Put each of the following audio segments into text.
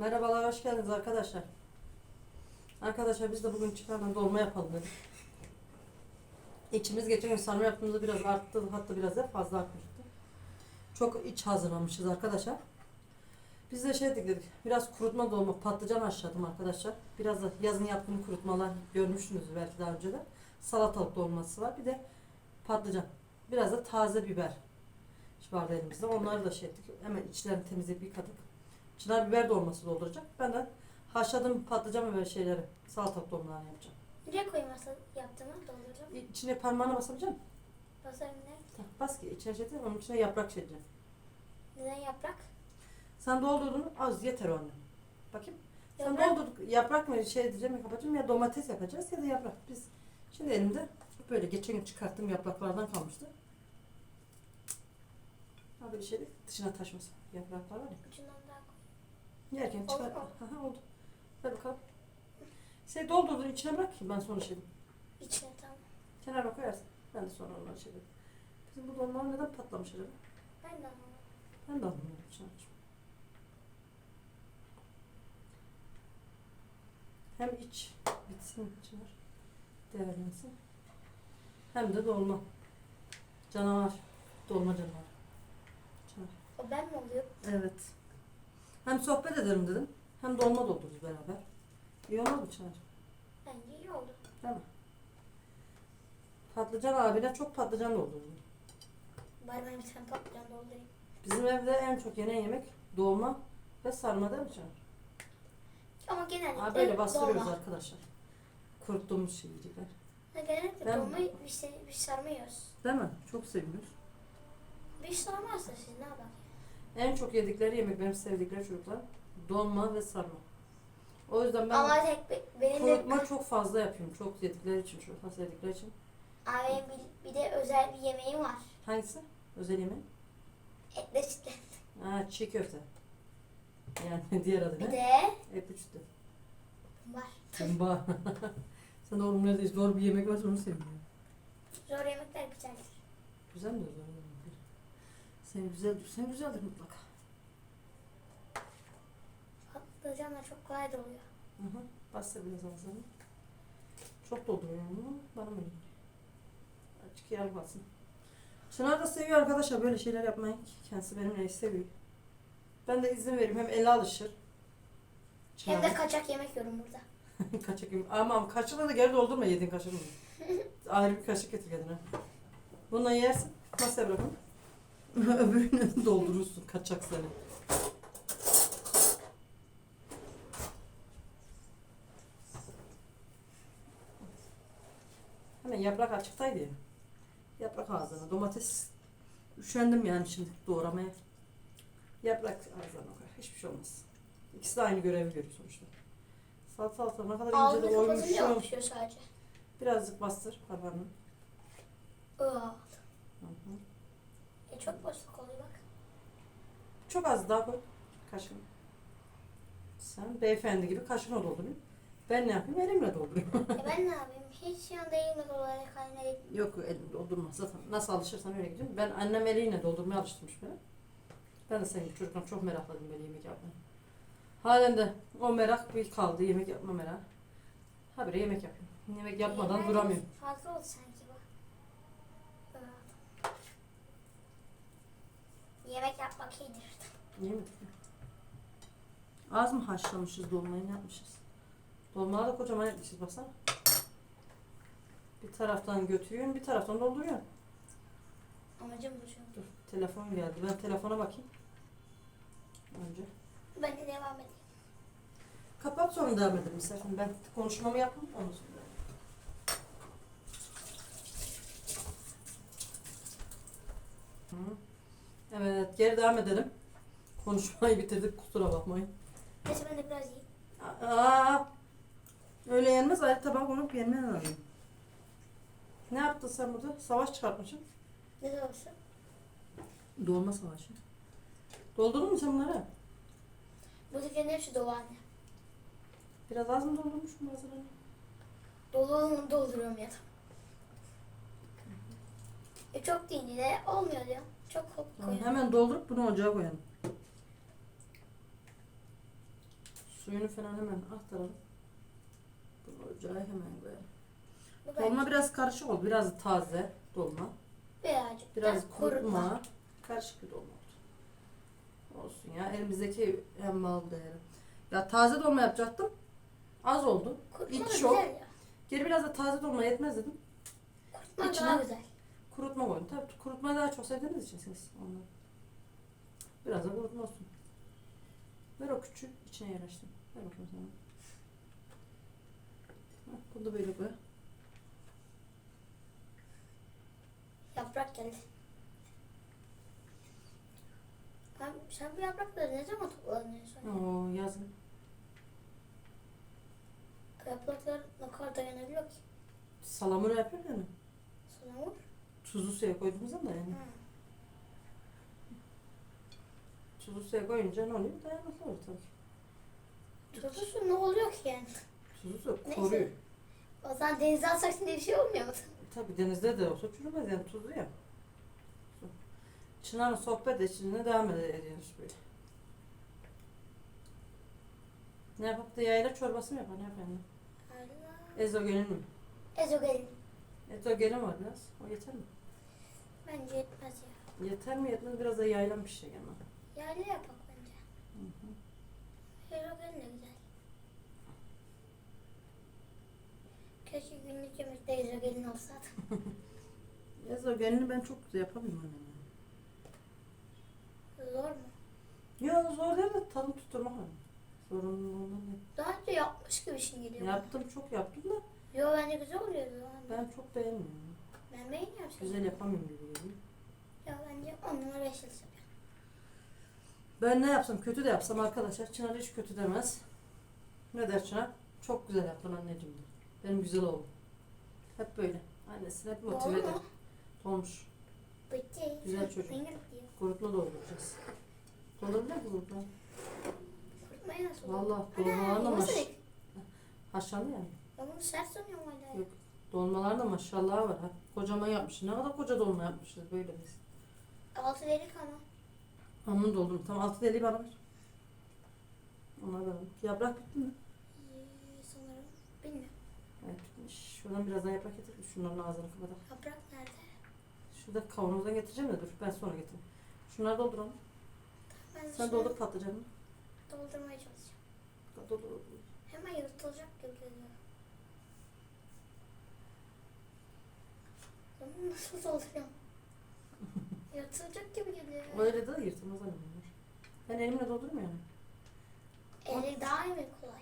Merhabalar, hoş geldiniz arkadaşlar. Arkadaşlar biz de bugün çıkardan dolma yapalım dedik. İçimiz geçen gün sarma yaptığımızda biraz arttı, hatta biraz da fazla artmıştı. Çok iç hazırlamışız arkadaşlar. Biz de şey dedik, biraz kurutma dolma, patlıcan haşladım arkadaşlar. Biraz da yazın yaptığım kurutmalar görmüşsünüz belki daha önce de. Salatalık dolması var, bir de patlıcan. Biraz da taze biber vardı elimizde. Onları da şey ettik. Hemen içlerini temizleyip yıkadık. Çınar biber dolması dolduracak. Ben de haşladığım patlıcan ve şeyleri salatalık dolmalarını yapacağım. Nereye koyayım asıl yaptığımı dolduracağım. İçine parmağına basabilecek misin? Basarım ne? Bas ki içine şey değil, onun içine yaprak edeceğim. Neden yaprak? Sen doldurduğunu az yeter o anne. Bakayım. Sen Yaprak. doldurduk yaprak mı şey edeceğim ya kapatacağım ya domates yapacağız ya da yaprak. Biz şimdi elimde böyle geçen gün çıkarttığım yapraklardan kalmıştı. Ha böyle şey dışına taşmasın. Yapraklar var ya. Ucundan. Yerken Oldu çıkar. mu? Aha, oldu. Ver bakalım. Şey doldurdun içine bırak ki ben sonra şey yapayım. İçine tam. Kenara koyarsın. Ben de sonra onları şey yapayım. Bizim bu dolmalar neden patlamış acaba? Ben de anlamadım. Ben de anlamıyorum. Çınar'cığım. Hem iç bitsin Çınar. Değerlensin. Hem de dolma. Canavar. Dolma canavar. Çınar. O ben mi oluyor? Evet. Hem sohbet ederim dedim. Hem dolma doldururuz beraber. İyi olmaz mı Çınar? Bence iyi oldu. Değil mi? Patlıcan abine çok patlıcan doldurdum. Bari ben bir tane patlıcan doldurayım. Bizim evde en çok yenen yemek dolma ve sarma değil mi Çınar? Ama genellikle Abi böyle bastırıyoruz dolma. arkadaşlar. Kuruttuğumuz şeyciler. Ha, genellikle Ben- dolmayı bir, şey, bir sarma yiyoruz. Değil mi? Çok seviyoruz. Bir sarmazsa siz ne yapar? En çok yedikleri yemek benim sevdikleri çocuklar dolma ve sarma. O yüzden ben Ama tek be- benim de kurutma çok fazla yapıyorum. Çok yedikleri için, çocuklar sevdikleri için. Abi bir, bir de özel bir yemeğim var. Hangisi? Özel yemeği? Etle sütle. Ha, çiğ köfte. Yani diğer adı Bir ne? de Etli sütlü. var. Bomba. Sen oğlum neredeyiz? Doğru bir yemek varsa onu seviyorum. Zor yemekler güzeldir. Güzel mi zor yemekler? Sen güzel, sen güzeldir mutlaka. Patlıcanlar çok kolay da oluyor. Hı hı. Bastır biraz ağzını. Çok dolduruyorum bunu. Bana mı geliyor? Açık yer basın. Çınar da seviyor arkadaşlar böyle şeyler yapmayı. Kendisi benimle seviyor. Ben de izin veririm. Hem ele alışır. Hem de kaçak yemek yiyorum burada. kaçak yiyeyim. Aman kaşıkla da geri doldurma yediğin kaşığı. Ayrı bir kaşık getir kendine. Bundan yersin. Masaya bırakın. Öbürünü doldurursun kaçak seni. Hemen yaprak açıktaydı ya. Yaprak ağzına. Domates üşendim yani şimdi doğramaya. Yaprak ağzına koy. Hiçbir şey olmaz. İkisi de aynı görevi görüyor sonuçta. Salata salata ne kadar ince Ağzını de kapatınca oymuşum. yapışıyor sadece. Birazcık bastır parmağını. Aa, Hı hı. Çok boşluk oluyor bak. Çok az daha koy. Kaşığını. Sen beyefendi gibi kaşığına dolduruyorsun. Ben ne yapayım? Elimle dolduruyorum. e ben ne yapayım? Hiç yanında elimle dolayı haline Yok elim doldurma zaten. Nasıl alışırsan öyle gidiyorum. Ben annem eliyle doldurmaya alıştırmış beni. Ben de senin gibi çocukken çok merakladım böyle yemek yapmayı. Halen de o merak bir kaldı. Yemek yapma merak. Habire yemek yapıyorum. Yemek yapmadan Yemek duramıyorum. Fazla oldu sanki bu. Aa. Yemek yapmak iyidir. İyi mi? Az mı haşlamışız dolmayı ne yapmışız? Dolmaları da kocaman yapmışız baksana. Bir taraftan götürüyorsun bir taraftan dolduruyorsun. Amacım bu şu. Dur telefon geldi ben telefona bakayım. Önce. Ben de devam edeyim. Kapat sonra devam edelim istersen. Ben konuşmamı yapayım onu sonra. Hı. Evet geri devam edelim. Konuşmayı bitirdik kusura bakmayın. Neyse ben de biraz yiyeyim. Aa, öyle yenmez ayrı tabak konup yenmen lazım. Ne yaptın sen burada? Savaş çıkartmışsın. Ne olsun. Dolma savaşı. Doldurdun mu sen bunları? Buradakilerin hepsi dolu anne. Biraz az mı doldurmuşsun bazılarını? Dolu dolduruyorum ya da. E çok deyince de olmuyor diyor. Çok koyuyorum. hemen doldurup bunu ocağa koyalım. Suyunu falan hemen aktaralım. Bunu ocağa hemen koyalım. Bu Dolma biraz karışık oldu. Biraz taze dolma. birazcık Biraz da kurutma. kurutma. Karışık bir dolma oldu. Olsun ya. Elimizdeki hem mal değeri. Ya taze dolma yapacaktım. Az oldu. Kurutma da şok. güzel ya. Geri biraz da taze dolma yetmez dedim. Kurutma İçine- daha güzel. Kurutma koydum. Tabii kurutmayı daha çok sevdiğiniz için siz ondan. Biraz da kurutma olsun. Ver o küçüğü içine yerleştir. Ver bakayım sana. Heh, Bunu da böyle koy. Yaprak geldi. Ben, sen bu yaprakları ne zaman son? Oo yazın. Yapraklar ne kadar dayanabiliyor ki? Salamura yapıyor. Sana vur. Tuzlu suya koyduğumuz zaman yani. Tuzlu suya koyunca ne oluyor? Dayanıklı olur tabii. Tuzlu su ne oluyor ki yani? Tuzlu su Neyse. koruyor. O zaman denize atsak şimdi bir şey olmuyor mu? Tabii denizde de olsa çürümez yani tuzlu ya. Çınar'ın sohbet eşliğinde devam ediyoruz böyle. Ne yapıp da yayla çorbası mı yapar ne yapar. Ezogelin mi? Ezogelin. Ezogelin var biraz. O yeter mi? Bence yetmez ya. Yeter mi yetmez biraz da yaylan bir şey ama. Yerli yapak bence. Hı hı. Ezogelin de güzel. Keşke günlük yemekte ezogelin olsaydı. Ezogelini ben çok güzel yapamıyorum annem. Zor mu? Ya zor değil de tadını tutturmak lazım. Sorun ondan değil. Daha önce yapmış gibi şey geliyor. bana. Yaptım çok yaptım da Yo bence güzel oluyordu. Ben, ben çok beğenmiyorum. Seni. Güzel yapamıyorum geliyor. Ya bence on numara yıldız. Ben ne yapsam kötü de yapsam arkadaşlar Çınar hiç kötü demez. Ne der Çınar? Çok güzel yaptın anneciğim de. Benim güzel oğlum. Hep böyle. Annesini hep motive eder. mu? Olmuş. Bitti. Güzel çocuk. Finger diyor. Kurutma dolduracağız. Doldurabilir mi nasıl olur? Valla Ana, maş... ek- Haşlandı yani. Ben bunu sert sanıyorum hala. Yok. Dolmalar da maşallah var. Ha. Kocaman yapmış. Ne kadar koca dolma yapmışız böyle biz. Altı delik ama. Onu doldurdum. Tam altı deliği bana ver. Ona da Yaprak bitti mi? Ee, sanırım. Bilmiyorum. Evet bitmiş. Şuradan biraz daha yaprak getir. Şunların ağzını kapatalım. Yaprak nerede? Şurada kavanozdan getireceğim de dur ben sonra getireyim. Şunları dolduralım. Ben de Sen doldur patlıcanını. Doldurmaya çalışacağım. Doldur. doldur. Hemen yırtılacak gibi geliyor. Ben bunu nasıl? Yırtılacak gibi geliyor. Öyle de yırtılmaz annem. Ben elimle doldurmuyorum. Eli daha iyi mi kolay?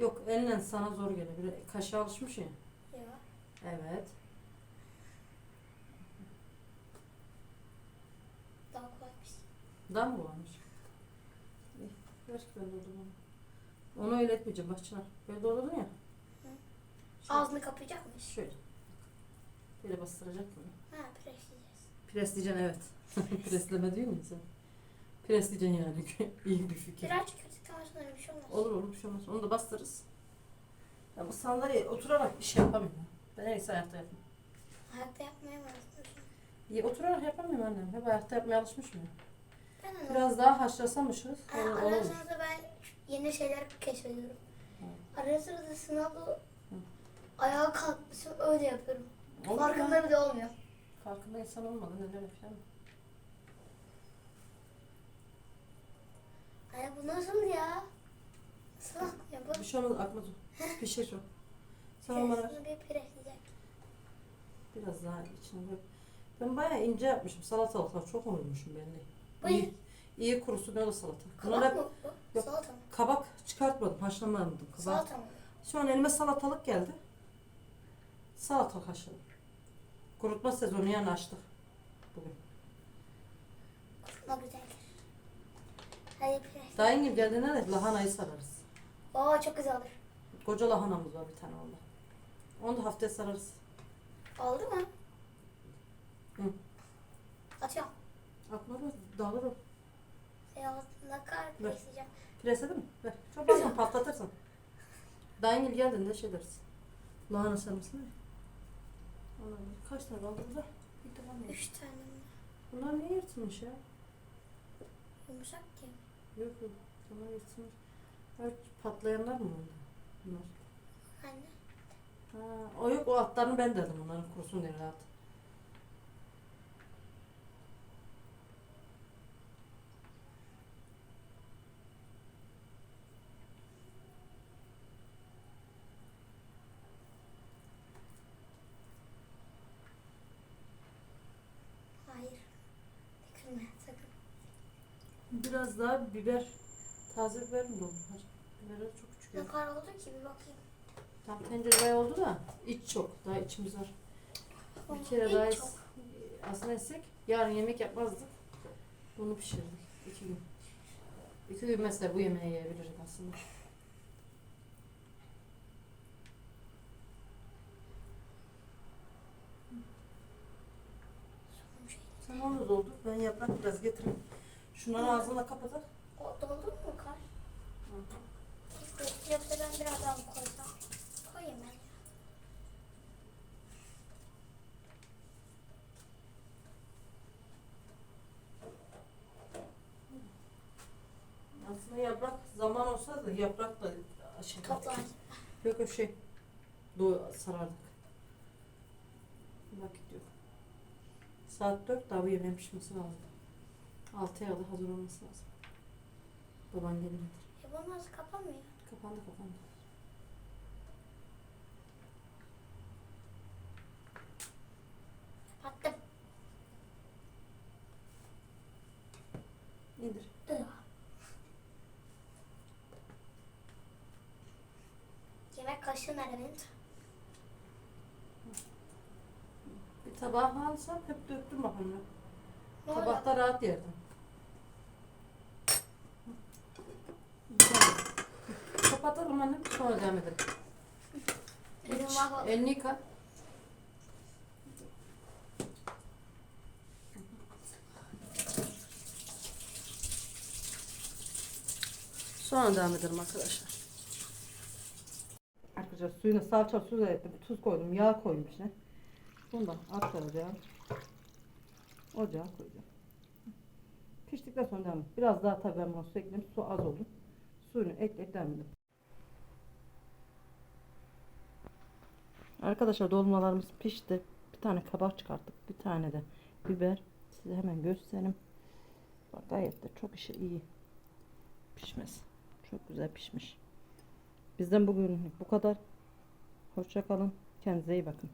Yok elle sana zor geliyor. Kaşığa alışmış ya. Yok. Evet. Daha kolaymış. Daha mı? İyi. Ver ben doldurmam. Onu öyle etmeyeceğim bak Çınar. Böyle doldurdun ya. Şöyle, Ağzını kapayacakmış. şöyle. Böyle bastıracak bunu. Ha presleyeceğiz. Presleyeceksin evet. Presleme diyor musun sen? Presleyeceksin yani. İyi bir fikir. Birazcık kötükten sonra bir şey olmaz. Olur olur bir şey olmaz. Onu da bastırırız. Ya bu sandalye oturarak bir şey yapamıyorum. Ben en iyisi ayakta yapayım. Ayakta yapmaya mı alışmışım? İyi, oturarak yapamıyorum annem. Hep ayakta yapmaya alışmış mıyım? Ben onu... Biraz daha haşlasamışız. Ha, Olur, Ara olur. sırada ben yeni şeyler keşfediyorum. Ara sırada sınavda ayağa kalkmışım öyle yapıyorum. Olur Farkında bile olmuyor. Farkında insan olmadı neler yapacağım. Ay bu nasıl ya? Nasıl ya bu? Bir şey olmaz akmaz o. Pişir o. Sen bana bir. Biraz daha içine koy. Ben bayağı ince yapmışım. Salatalıklar çok olmuşum ben de. Bu İyi, iyi kurusu ne o salata. Bunlar Kabak hep mı bu? Yok. Salata mı? kabak çıkartmadım. Haşlamadım kabak. Salata mı? Şu an elime salatalık geldi. Salatalık haşladım. Kurutma sezonu yani açtık. Bugün. Kurutma güzeldir. Hadi presle. Dayın gibi geldiğinde de lahanayı sararız. Oo çok güzel olur. Koca lahanamız var bir tane onda. Onu da haftaya sararız. Oldu mu? Hı. Atıyorum. Atma da dağılır o. Şey altında kar presleyeceğim. Presledin mi? Ver. Çok az patlatırsın. Dayın gibi geldiğinde şey deriz. Lahana sarmasın ya. Allah'ım, Kaç tane kaldı burada? Bir tane mi? Üç tane mi? Bunlar niye yırtılmış ya? Yumuşak ki. Yok yok. Bunlar yırtılmış. Evet, patlayanlar mı oldu? Bunlar. Anne. Ha, o yok o altlarını ben dedim onların kurusun diye rahat. Biraz daha biber, taze biber mi doldu? Biberler çok küçük. Ne kadar oldu ki bir bakayım. Tam tencere oldu da iç çok. Daha içimiz var. Bir kere daha es- aslında etsek yarın yemek yapmazdık. Bunu pişirdik. iki gün. İki gün mesela bu yemeği yiyebilirdik aslında. Şey. Sen onu doldur. Ben yaprak biraz getireyim. Şunların ağzını da kapatalım. Doldu mu kar? Yoksa ben biraz daha koysam? Koyayım ben. Aslında yaprak zaman olsa da yaprak da şey. Toplar. Yok o şey. Do sarardık. Vakit yok. Saat 4 daha bu yemeğin pişmesi lazım. 6'ya da hazır olması lazım. Baban gelir. Nasıl kapanmıyor? Kapandı kapandı. Kapattım. Ih. Yemek kaşığı nerede benim? Bir tabağa alsam hep döktüm bakalım. Tabakta rahat yerdim. Tamam. Kapatalım anne sonra devam edelim. Elim İç, mahvoldu. elini yıka. Sonra devam edelim arkadaşlar. Arkadaşlar suyunu salça su ettim. Tuz koydum. Yağ koydum içine. Bunu da aktaracağım. Ocağa koyacağım. Piştikten sonra devam edelim. Biraz daha tabii ben bunu su ekledim. Su az oldu. Suyunu ekleyip devam edelim. Arkadaşlar dolmalarımız pişti. Bir tane kabak çıkarttık. Bir tane de biber. Size hemen göstereyim. Bak gayet de çok işi iyi. Pişmesi. Çok güzel pişmiş. Bizden bugün bu kadar. Hoşça kalın. Kendinize iyi bakın.